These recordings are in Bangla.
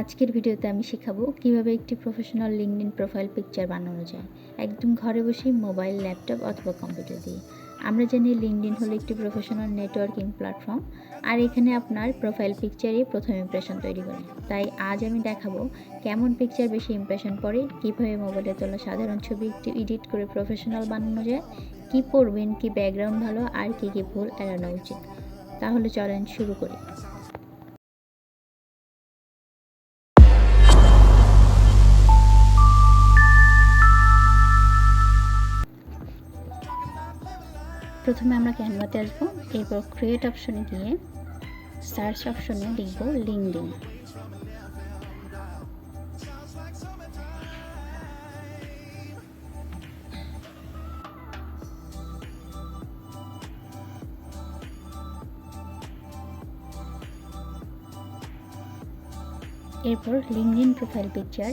আজকের ভিডিওতে আমি শেখাবো কীভাবে একটি প্রফেশনাল লিঙ্কডিন প্রোফাইল পিকচার বানানো যায়। একদম ঘরে বসেই মোবাইল ল্যাপটপ অথবা কম্পিউটার দিয়ে। আমরা জানি লিঙ্কডিন হলো একটি প্রফেশনাল নেটওয়ার্কিং প্ল্যাটফর্ম আর এখানে আপনার প্রোফাইল পিকচারই প্রথম ইমপ্রেশন তৈরি করে। তাই আজ আমি দেখাবো কেমন পিকচার বেশি ইমপ্রেশন পড়ে, কীভাবে মোবাইলে তোলা সাধারণ ছবি একটু এডিট করে প্রফেশনাল বানানো যায়, কী পড়বেন, কী ব্যাকগ্রাউন্ড ভালো, আর কী কী ভুল এড়ানো উচিত। তাহলে চলেন শুরু করি। প্রথমে আমরা ক্যানভাতে আসব। এরপর ক্রিয়েট অপশনে গিয়ে সার্চ অপশনে লিখব লিঙ্কডিন এরপর লিঙ্কডিন প্রোফাইল পিকচার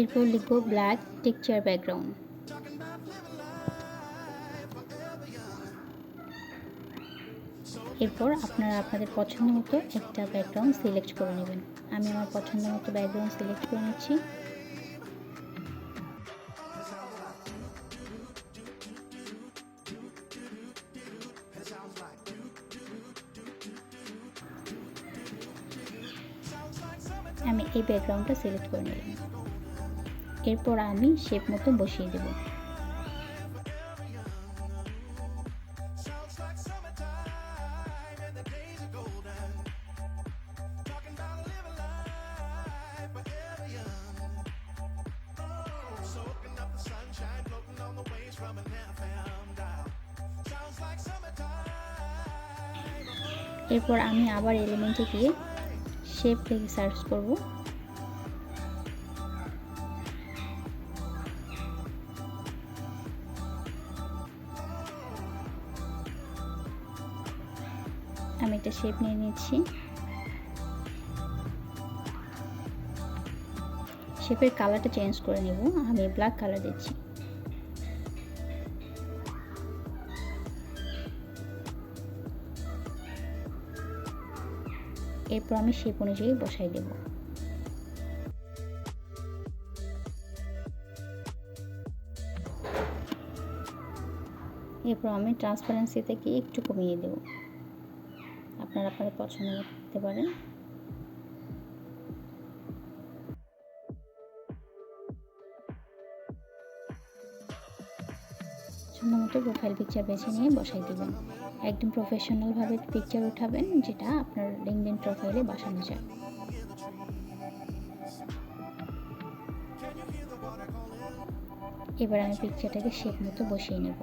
এরপর লিখব ব্ল্যাক টেকচার ব্যাকগ্রাউন্ড এরপর আপনারা আপনাদের পছন্দ মতো একটা ব্যাকগ্রাউন্ড সিলেক্ট করে নেবেন। আমি আমার পছন্দ মতো ব্যাকগ্রাউন্ড সিলেক্ট করে নিচ্ছি। আমি এই ব্যাকগ্রাউন্ডটা সিলেক্ট করে নিলাম। এরপর আমি শেপ মতো বসিয়ে দেব। এরপর আমি আবার এলিমেন্টে গিয়ে শেপ থেকে সার্চ করব। আমি একটা শেপ নিয়ে নিচ্ছি। শেপের কালারটা চেঞ্জ করে নেব। আমি ব্ল্যাক কালার দিচ্ছি। এরপর আমি শেপ অনুযায়ী বসাই দেব। এরপর আমি ট্রান্সপারেন্সি থেকে একটু কমিয়ে দেব। আপনারা আপনাদের পছন্দ করতে পারেন। সুন্দর মতো প্রোফাইল পিকচার বেছে নিয়ে বসাই দেবেন। একদম প্রফেশনালভাবে পিকচার উঠাবেন, যেটা আপনার লিঙ্কডিন প্রোফাইলে বসানো যায়। এবার আমি পিকচারটাকে শেপ মতো বসিয়ে নেব।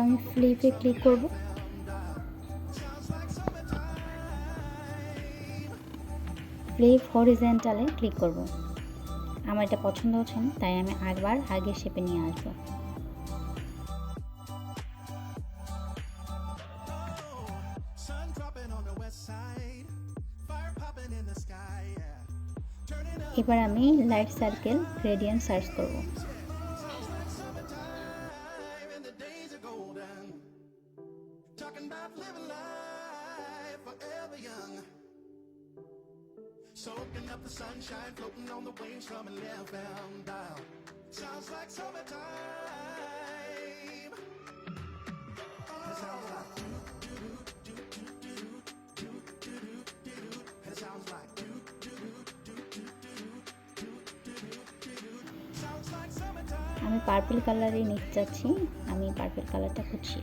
আমি ফ্লিপে ক্লিক করব। ফ্লিপ হরিজেন্টালে ক্লিক করব। আমার এটা পছন্দ হচ্ছে না তাই আমি একবার আগে শেপে নিয়ে আসব। এবার আমি লাইট সার্কেল গ্রেডিয়েন্ট সার্চ করব Soaking up the sunshine, floating on the waves from a left bound dial. Sounds like summertime. আমি পার্পল কালারই নিতে চাচ্ছি। আমি পার্পল কালারটা খুঁজছি।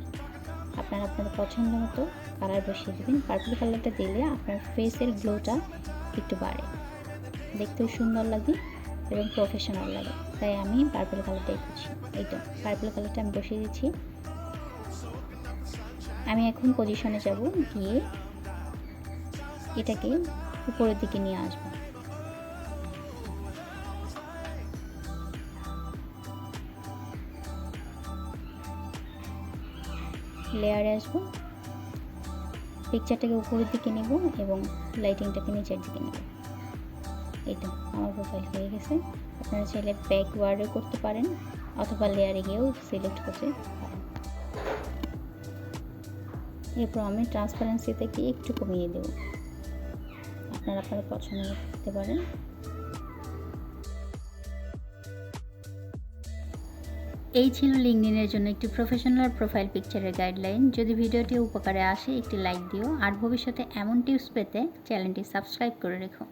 আপনারা আপনার পছন্দ মতো কালার বসিয়ে দেবেন। পার্পল কালারটা দিলে আপনার ফেসের গ্লোটা একটু বাড়ে। দেখতেও সুন্দর লাগে এবং প্রফেশনাল লাগে। তাই আমি পার্পল কালারটাই খুঁজছি। এই তো পার্পল কালারটা আমি বসিয়ে দিচ্ছি। আমি এখন পজিশনে যাব। গিয়ে এটাকে উপরের দিকে নিয়ে আসব। লেয়ারে আসব। পিকচারটাকে উপরের দিকে নেব এবং লাইটিংটাকে নিচের দিকে নেব। এই তো, আমার প্রোফাইল হয়ে গেছে। আপনারা চাইলে ব্যাকওয়ার্ডও করতে পারেন, অথবা লেয়ারে গিয়েও সিলেক্ট করতে পারেন। এরপর আমি ট্রান্সপারেন্সি থেকে একটু কমিয়ে দেব। আপনারা আপনার পছন্দ করতে পারেন। এই ছিল লিঙ্কডিনের জন্য একটি প্রফেশনাল প্রোফাইল পিকচারের গাইডলাইন যদি ভিডিওটি উপকারে আসে, একটি লাইক দিও। আর ভবিষ্যতে এমন টিপস পেতে চ্যানেলটি সাবস্ক্রাইব করে রেখো।